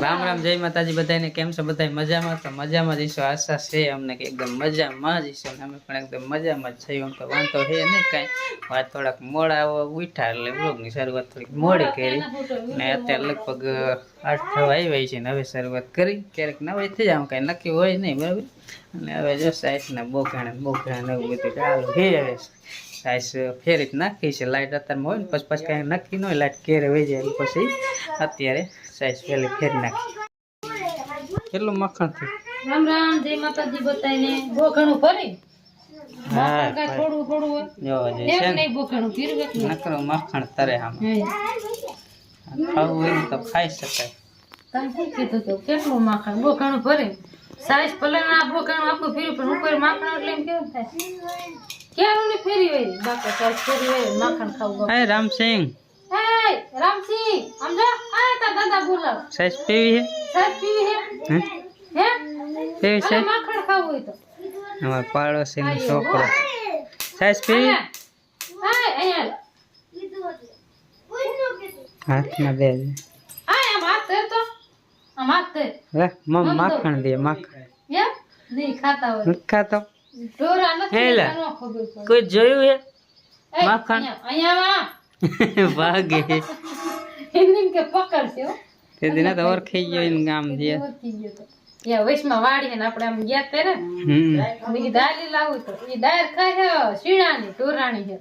રામ રામ, જય માતાજી, બધાને કેમ છો? બધા મજામાં? તો મજામાં જ ઈશો આશા છે અમને કે એકદમ મજામાં જ ઈશો અમે પણ એકદમ મજામાં જ છીએ તો વાંધો છે નહીં કાંઈ. વાત થોડાક મોડા ઉઠા, એટલે બ્લોગની શરૂઆત થોડીક મોડી કરી ને અત્યારે લગભગ આઠ થવા આવી છે ને હવે શરૂઆત કરી. ક્યારેક નવાઈ થઈ જાય કાંઈ નક્કી હોય નહીં, બરાબર? અને હવે જો સાઈસના બોખાણે બોખાણે એવું બધું ચાલુ થઈ હવે સાઈસ ફેરી નાખી છે. લાઇટ અત્યારમાં હોય ને પછી પછી કાંઈ નક્કી ન હોય લાઇટ ક્યારે વહી જાય પછી અત્યારે સાઈઝ પેલી ફેરી નાખી. કેટલું મખણ થયું? રામ રામ જય માતાજી બતાઈને બોખણું ફરી હા કાંઈ થોડું થોડું હોય? એમ છે ને. નહીં બોખણું પીરું એટલું નકરો મખણ તરે ખાવું હોય ને તો ખાઈ શકાય. તમે શું કીધું હતું કેટલું માખણ? બોખણું ફરી સાઈઝ ભલે ના બોખણું આખું ફેર્યું પણ ઉપર માખણ એટલે કેવું થાય? ક્યારું ને ફેરી હોય બાકા સાઈઝ ફેરી હોય માખણ ખાવું હાય રામસિંહ હે રામસિંહ સમજો આ તા દાદા બોલાવ. સાઈસ પીવી સાઈઝ પીવી હે? હે? હે? પીવી છે? માખણ ખાવું હોય તો. અમાર પાડોશીનો છોકરો. સાઈસ પીવી? હે અહીંયા. હાથમાં દે. હાય આમ હાથ ધર તો. આમ હાથ ધર. લે મમ માખણ દે માખણ. એમ? નહીં ખાતા હોય. ખાતો? ઢોરા નથી હે લે. એટલે નો ખબર પડે. કોઈ જોયું હે? એ, માખણ? ભાગે કે પકડશે તે દિના તો ઓળખી ગયો એને ગામ દે યા વૈશમાં વાડી ને આપણે આમ ગયા તે ને મેં કીધું દાલી લાવું તો. એ દાળ ખાય હે શીણાની ટોરાણી છે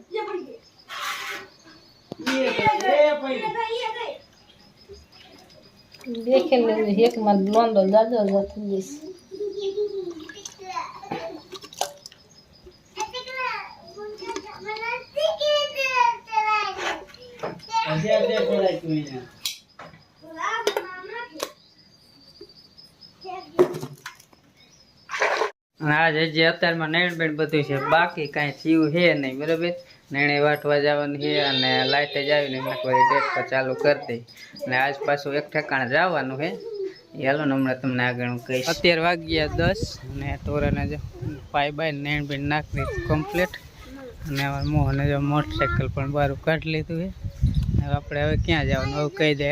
દેખે લે એક માં લોંદો દાદો જતો જઈશ આજ હજી અત્યારમાં નેણ બેણ બધું છે, બાકી કાંઈ થયું છે નહીં, બરાબર? નેણે વાટવા જવાનું છે અને લાઇટે જ આવીને કોઈ ડેટ ચાલુ કરી દઈ. અને આજ પાછું એક ઠેકાણે જવાનું છે. હેલો ને હમણાં તમને આગળ હું કહીશ. અત્યારે વાગ્યા દસ અને તોરાને જો પાઈ બાય નેણ બેણ નાખી કમ્પ્લીટ અને મોહને જો મોટરસાઇકલ પણ બહાર કાઢી લીધું છે. આપણે હવે ક્યાં જવાનું? હવે કહી દે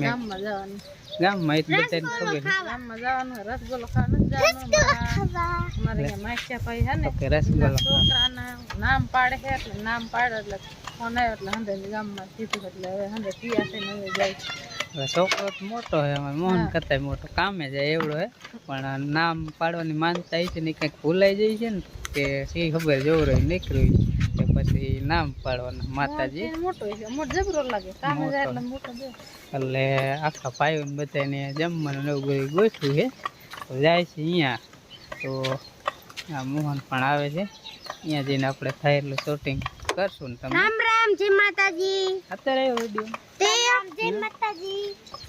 ગામમાં જવાનું. ગામમાં બધાને ખબર ગામમાં જવાનું રસગુલ્લો ખાવાનું જવાનું. મારે માસ્યા ભાઈ છે ને રસગુલ્લો છોકરાના નામ પાડે છે એટલે નામ પાડે એટલે ફોન આવ્યો એટલે હંધે ગામમાં કીધું એટલે હવે હંધે પિયા થઈને હવે જાય. હવે છોકરો તો મોટો હે મોહન કરતા મોટો. કામે જાય એવડો હે પણ નામ પાડવાની માનતા એ છે ને કંઈક ભૂલાઈ જાય છે ને કે શી ખબર જવું રહ્યું નીકળ્યું નામ પાડવાના માતાજી. મોટો છે મોટો જબરો લાગે કામે જાય એટલે મોટો દે એટલે આખા પાયો ને બધાને જમવાનું એવું ગોઠવું છે. તો જાય છે અહીંયા. તો આ મોહન પણ આવે છે. અહીંયા જઈને આપણે થાય એટલું શૂટિંગ કરશું ને તમે. રામ રામ જય માતાજી. અત્યારે આવ્યો વીડિયો તે જય માતાજી.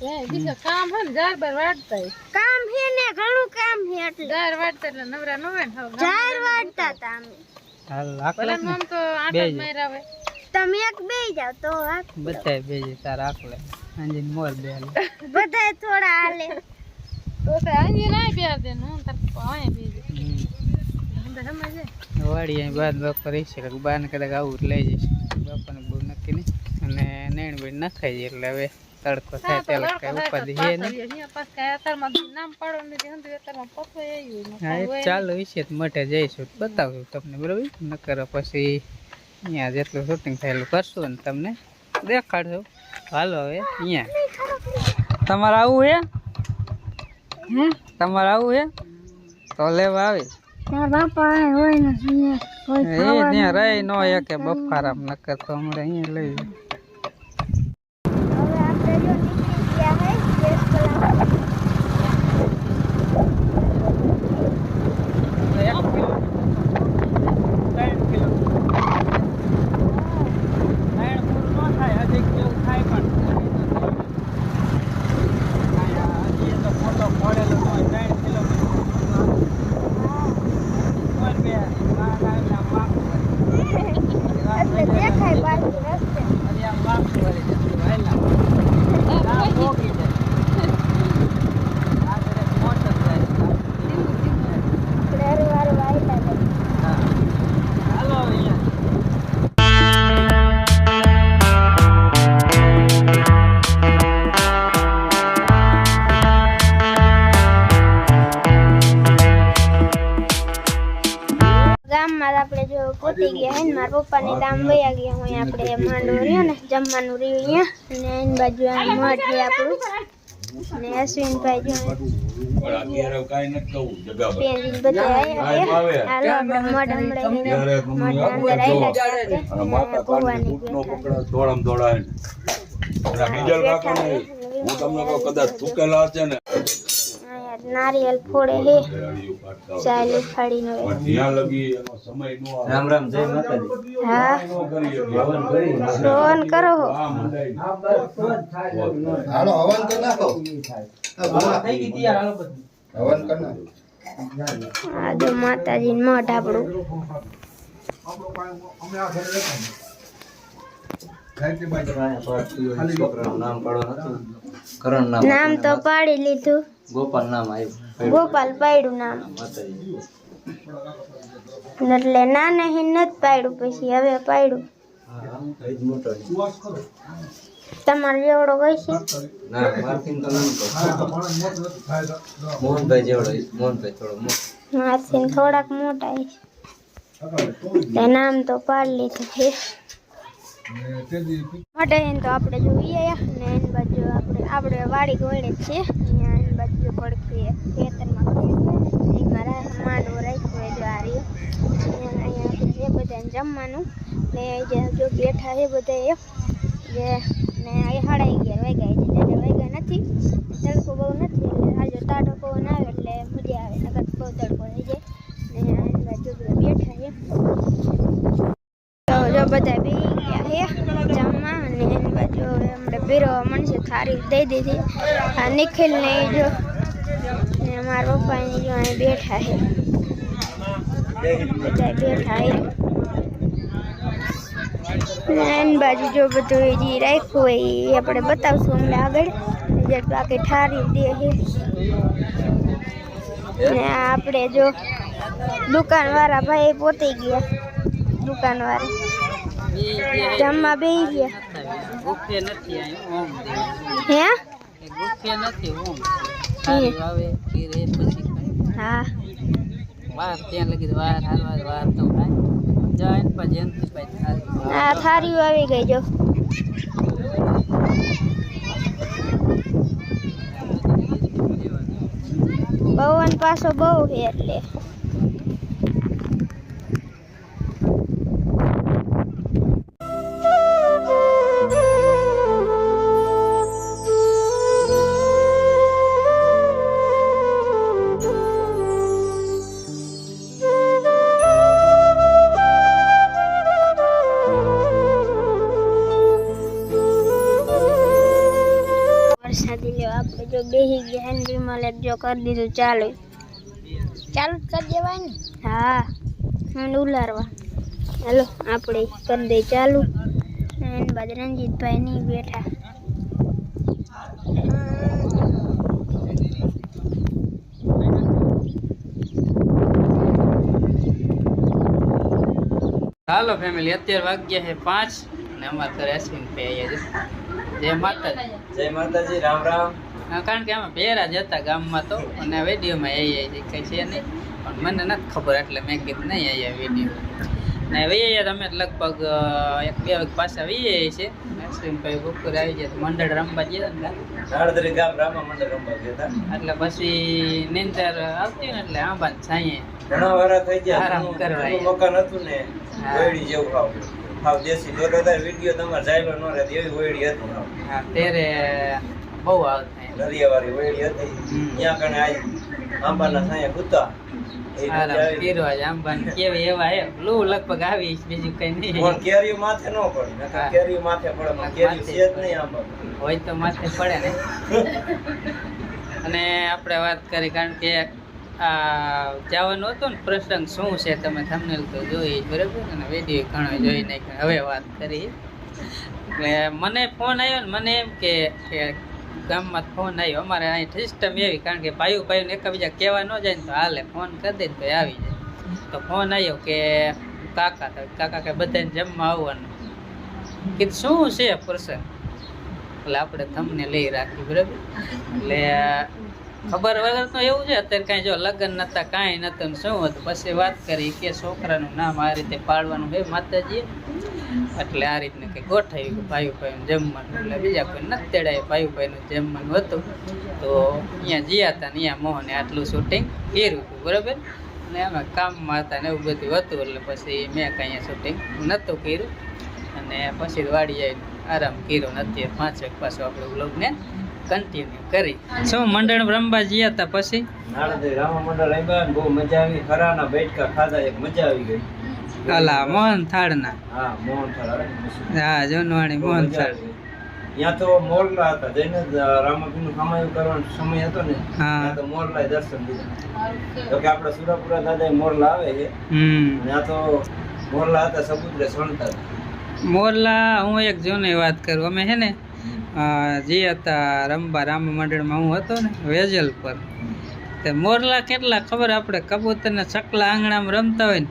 એ બીજું કામ હોય ને જાર બાર વાટતા કામ હે ને ઘણું કામ હે એટલે. જાર વાટતા એટલે નવરા ન હોય ને હવે વાટતા તા અમે. ને. બે જ જ. તમે એક બે જાવ તો આ બધાય બેજે તાર આકલે અંજીન મોર બે. બધાય થોડા હાલે. તો તો ના દે ને તાર વાડી અહીં બાદ બપોર છે બાને કદાચ આવું લઈ જઈશ. બપોરને બહુ નક્કી નહીં. અને નેણ બેણ નખાઈ જાય એટલે હવે તડકો થાય ત્યારે કઈ ઉપાધિ છે નહીં. નામ પાડો ને હા એ ચાલુ વિશે મઠે જઈશું. તો બતાવશું તમને બરાબર? નકર પછી અહીંયા જેટલું શૂટિંગ થયેલું કરશું ને તમને દેખાડશું હાલો હવે અહીંયા. તમારે આવું હે? તમારે આવું હે? તો લેવા આવી. તાર બાપા હોય ને સુને કોઈ એ ત્યાં રહી નો કે બફારામ નકર તો અમારે અહીંયા લઈ આપણે જો પોતી ગયા હે ને મારા પપ્પાની ગામ વયા ગયા હોય આપણે માંડો રહ્યો ને જમવાનું રહ્યું અહીંયા અને એની બાજુ આ મઠ છે આપણું. ને અશ્વિનભાઈ જો છે. છે. હું તમને કદાચ થૂકેલા હશે ને. નારિયેલ ફોડે હે. ચાલી સમય નો આવે. રામ રામ જય માતાજી. હા. હવન કરી. હો આ. હાલો હવન કર નાખો. થઈ ગઈ તૈયાર. હાલો બધું હવન કર નાખો. આ જો માતાજી મઠ આપણું. પાડવાનું હતું કરણ નામ નામ તો પાડી લીધું. ગોપાલ નામ આવ્યું ગોપાલ પાડ્યું નામ. એટલે ના હી નથી પાડ્યું પછી હવે પાડ્યું. તમારો જેવડો હોય છે. ના મારથી તો નામ મોહનભાઈ જેવડો મોહનભાઈ થોડો મોટો. થોડાક મોટા છે? નામ તો પાડી લીધું છે. મોટા એને તો આપણે જોઈએ ને એની બાજુ આપણે આપણે વાડી ગોળે છે અહીંયા એની બાજુ પડખી ખેતરમાં એમાં માંડવો રાખ્યો હોય જો આ રહ્યો. અહીંયા છે બધાને જમવાનું, ને જે જો બેઠા છે બધા એ જે ને સાડા અગિયાર વાગ્યા છે એટલે વાગ્યા નથી તડકો બહુ નથી એટલે આજે ટાઢો પવન આવે એટલે મજા આવે નકર બહુ તડકો થઈ જાય ને એની બાજુ બધા બેઠા છે તો જો બધા બેસી ગયા છે જમવા અને એની બાજુ હવે હમણે પીરવા મળશે થારી દઈ દીધી. આ નિખિલ ને ઈ જો, ને મારા પપ્પાની જો અહીં બેઠા છે. બધા બેઠા છે. ને એની બાજુ જો બધું જે રાખ્યું હોય એ આપણે બતાવશું હમણાં આગળ. જે બાકી ઠારી દે છે. ને આ આપણે જો દુકાનવાળા ભાઈ પોતી ગયા. દુકાનવાળા. જમવા બેસી ગયા. ગુફે નથી ઓમ હે? ગુફે નથી ઓમ. આવે ખીર પછી હા. વાર ત્યાં લગી વાર હાલવા વાર તો થાય જાય ને પછી એનથી પછી થારી આ થારીઓ આવી ગઈ જો. પવન પાછો બહુ છે એટલે. આપણે જો બેસી ગયા હે ને વિમલે જો કરી દીધું ચાલુ ચાલુ જ કરી દેવાય ને હા મને ઉલારવા હાલો આપણે કરી દઈએ ચાલુ એની બાદ રંજીતભાઈ નહીં બેઠા હાલો ફેમિલી અત્યારે વાગ્યા છે પાંચ ને અમારા ઘરે અશ્વિન પે આવ્યા છે. જય માતાજી. જય માતાજી રામ રામ. હા, કારણ કે અમે પહેરા જ હતા ગામમાં તો અને વિડીયોમાં આવી આવી કંઈ છે નહીં. પણ મને નથી ખબર એટલે મેં કીધું નહીં અહીંયા વીડિયો. ને વૈયા તમે લગભગ એક બે વાગે પાછા વૈયા છે. નરસિંહભાઈ બપોરે આવી જાય મંડળ રમવા ગયા ને નારદરી ગામ રામા મંડળ રમવા ગયા હતા. એટલે પછી નીંદર આવતી ને એટલે આંબા છાંયે ઘણા વારા થઈ ગયા. આરામ કરવા મકાન હતું ને હા. જેવું હાવ. હાવ દેશી. દોઢ વીડિયો તમારે જાયલો ન રહે એવી વયડી હતી. હા ત્યારે બહુ આવતા. દરિયાવાળી વેળી હતી. ત્યાં કણે આવી આંબાના સાયા કૂતા અને આપણે વાત કરી કારણ કે આ જવાનું હતું ને પ્રસંગ શું છે તમે થંબનેલ તો જોઈ બરાબર? અને વીડિયો ઘણો જોઈ નાખ્યો હવે વાત કરી. એટલે મને ફોન આવ્યો ને મને એમ કે ગામમાં ફોન આવ્યો અમારે અહીં સિસ્ટમ એવી, કારણ કે ભાઈઓ ભાઈઓને એકબીજા કહેવા ન જાય ને તો હાલે ફોન કરી દે ને તો આવી જાય. તો ફોન આવ્યો કે, કાકા, તો કાકા કે બધાને જમવા આવવાનું. કીધું શું છે પ્રસંગ? એટલે આપણે તમને લઈ રાખી, બરાબર? એટલે ખબર વગર તો એવું છે, અત્યારે કાંઈ જો લગ્ન નતા, કાંઈ નતું શું હતું. પછી વાત કરી કે છોકરાનું નામ આ રીતે પાડવાનું હે માતાજીએ. એટલે આ રીતને કંઈ ગોઠવ્યું કે ભાઈ ભાઈનું જમવાનું એટલે બીજા કોઈ નથી ભાઈ ભાઈનું જમવાનું હતું. તો અહીંયા જ્યાં હતા ને અહીંયા મોહને આટલું શૂટિંગ કર્યું હતું, બરાબર? ને અમે કામમાં હતા ને એવું બધું હતું, એટલે પછી મેં કાંઈ અહીંયા શૂટિંગ નહોતું કર્યું. અને પછી વાડી આવીને આરામ કર્યો ને અત્યારે પાંચ એક પાછો આપણે બ્લોગને કન્ટિન્યુ કરી. શું મંડળ રમવા ગયા હતા પછી? રામા મંડળ રમ્યા બહુ મજા આવી. ખરાના બેઠકા ખાધા, એક મજા આવી ગઈ. અલા મોહન હા મોહન થાળ ને. હા જોનવાણી બહુ મોહન થાળ. ત્યાં તો મોરલા હતા જઈને ખામાયું કરવાનો સમય હતો ને હા. ત્યાં તો મોરલાએ દર્શન દીધા. તો કે આપણા સુરાપુરા દાદા મોરલા આવે છે? ત્યાં તો મોરલા હતા સપુત્રે સણતા મોરલા હું એક જૂની વાત કરું. અમે છે ને જે હતા રંબા રામ મંડળમાં હું હતો ને વેજલ પર તે મોરલા કેટલા ખબર આપણે કબૂતરને ચકલા આંગણામાં રમતા હોય ને.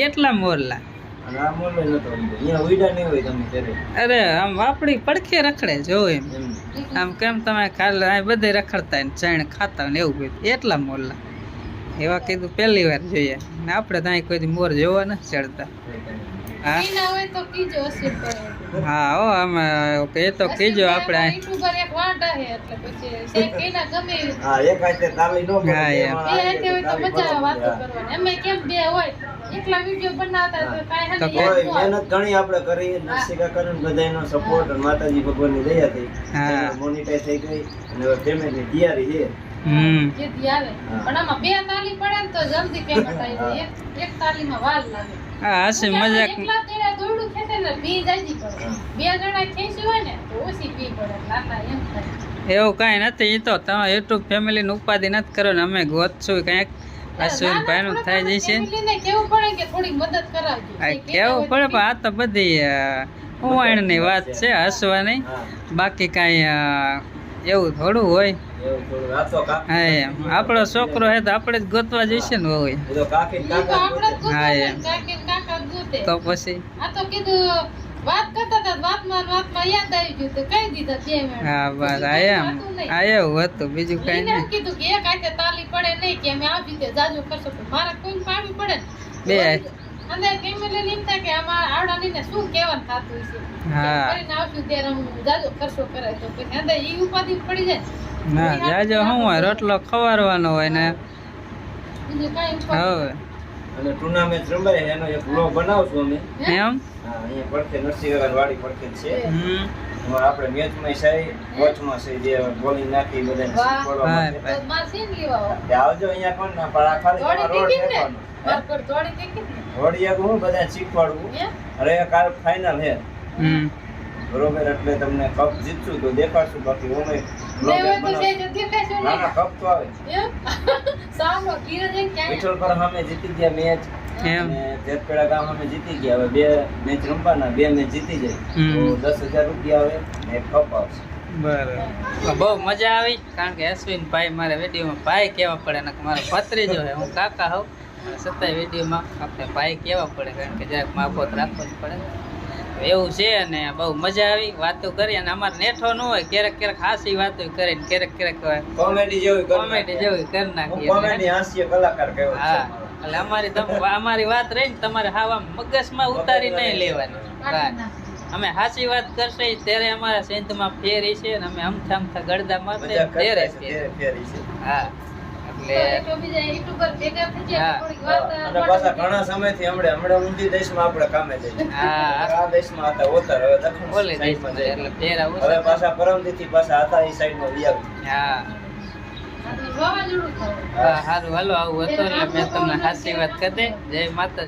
એટલા મોરલા. અને આ મોરલો નતો અહીંયા ઉઈડા નહીં હોય તમે ત્યારે અરે આમ આપણી પડખે રખડે જો એમ. આમ કેમ તમે ખાલી આ બધે રખડતા ને ચણ ખાતા ને એવું બધું. એટલા મોરલા. એવા કીધું પહેલી વાર જોઈએ. ને આપણે ત્યાં કોઈ મોર જોવા નથી ચડતા. હા? ઈ ના હોય તો કીજો હશે પડે હા હો અમે એ તો કીજો આપણે. હે એમ. એકલા વીડિયો બનાવતા તો કાંઈ. મહેનત ઘણી આપણે કરી નરસિંહ કાકાનો બધાયનો સપોર્ટ અને માતાજી ભગવાનની દયા હા. મોનિટાઈઝ થઈ ગઈ અને હવે પેમેન્ટની તૈયારી છે. હમ. જેથી આવે પણ આમાં બે તાલી પડે ને તો જલ્દી પેમેન્ટ આવી જાય. એક એક તાલીમાં વાર લાગે. હા હસી મજાક. એકલા તેરા દોરડું ખેંચે ને ભી જાજી પડે બે જણા ખેંચ્યું હોય ને તો ઓછી ભી પડે. લાલા એમ થાય. એવું કાંઈ નથી એ તો તમે યુટ્યુબ ફેમિલીની ઉપાધિ નથી કરો ને અમે ગોતશું કંઈક અશ્વિન ભાઈનું થાય જશે. ફેમિલીને કેવું પડે કે થોડી મદદ કરાવજો. કેવું પડે પણ આ તો બધી ઉવાણની વાત છે હસવાની. બાકી કાંઈ એવું થોડું હોય. આપણો છોકરો હે તો આપણે જ ગોતવા જઈશે ને હોય એ તો કાકી ને ઈ તો કાકા આપણે જ હા, એમ. ને કાકી ને કાકા જ ગોતે. તો પછી? આ તો કીધું વાત કરતા હતા વાતમાં વાતમાં યાદ આવી ગયું તો કહી દીધા બે મિનિટ. હા બસ આ આયા આ એવું બીજું કઈ નહીં. કીધું કે એક હાથે તાલી પડે નહીં કે અમે આ રીતે જાજો કરશો તો મારા કોઈ પાડવી પડે બે અને ફેમિલી એમ કે આમાં આવડાનીને શું કહેવાનું થતું છે હા. કરીને આવશું ત્યારે હું જાજુ કરશો કરાય તો. પછી અંદર ઈ ઉપાધિ પડી જાય. ના જાજો હું હોય રોટલો ખવારવાનો હોય ને. બીજું કઈ હવે. અને ટુર્નામેન્ટ રમાય એનો એક બ્લોગ બનાવશું અમે. એમ? હા અહીંયા પડખે નરસિંહ વાડી પડખે જ છે. હમ. એમાં આપણે મેચમાં છે વોચમાં છે જે બોલિંગ નાખી બધાને. શીખવાડવા માટે. આવજો અહીંયા કોણ ના પણ આ ખાલી રોડ હું? બધાને શીખવાડવું એમ? અરે કાલ ફાઇનલ હમ. બરોબર એટલે તમને કપ જીતશું તો દેખાડશું બાકી ઓમે જીતી ગયા મેચ. એમ. જેતપેડા ગામ અમે જીતી ગયા. હવે બે મેચ રમવાના બે મેચ જીતી જાય. હમ. તો દસ હજાર રૂપિયા આવે ને કપ આવશે. બરાબર. બહુ મજા આવી કારણ કે અશ્વિન ભાઈ મારે વિડીયોમાં ભાઈ કહેવા પડે ને મારો ભત્રીજો હે હું કાકા હોઉં. છતાંય વિડીયોમાં આપણે ભાઈ કહેવા પડે કારણ કે જરાક માફોત રાખવો જ પડે. એવું છે અને બહુ મજા આવી. વાતો કરી અને અમારે નેઠો ન હોય ક્યારેક ક્યારેક હાસી વાતો કરીને ક્યારેક ક્યારેક કોમેડી જેવી કોમેડી જેવી કરી હું નાખીએ કોમેડી હાસ્ય કલાકાર કહેવાય હા એટલે અમારી અમારી વાત રહી ને તમારે હાવા મગજમાં ઉતારી નહીં લેવાની. અમે હાસી વાત કરશે ત્યારે અમારા સિંધમાં ફેરી છે અને અમે અમથા અમથા ગળદા મારશે ફેરી છે. હા. અને પાછા ઘણા સમયથી હમણાં હમણાં ઊંધી દેશમાં આપણે કામે જઈએ. હા આ દેશમાં હતા ઓતર હવે દક્ષિણ સાઈડમાં જઈએ. હવે પાછા પરમદીથી પાછા હતા એ સાઈડમાં વી હા. હા સારું હાલો આવું હતું એટલે મેં તમને હાચી વાત કરી જય માતા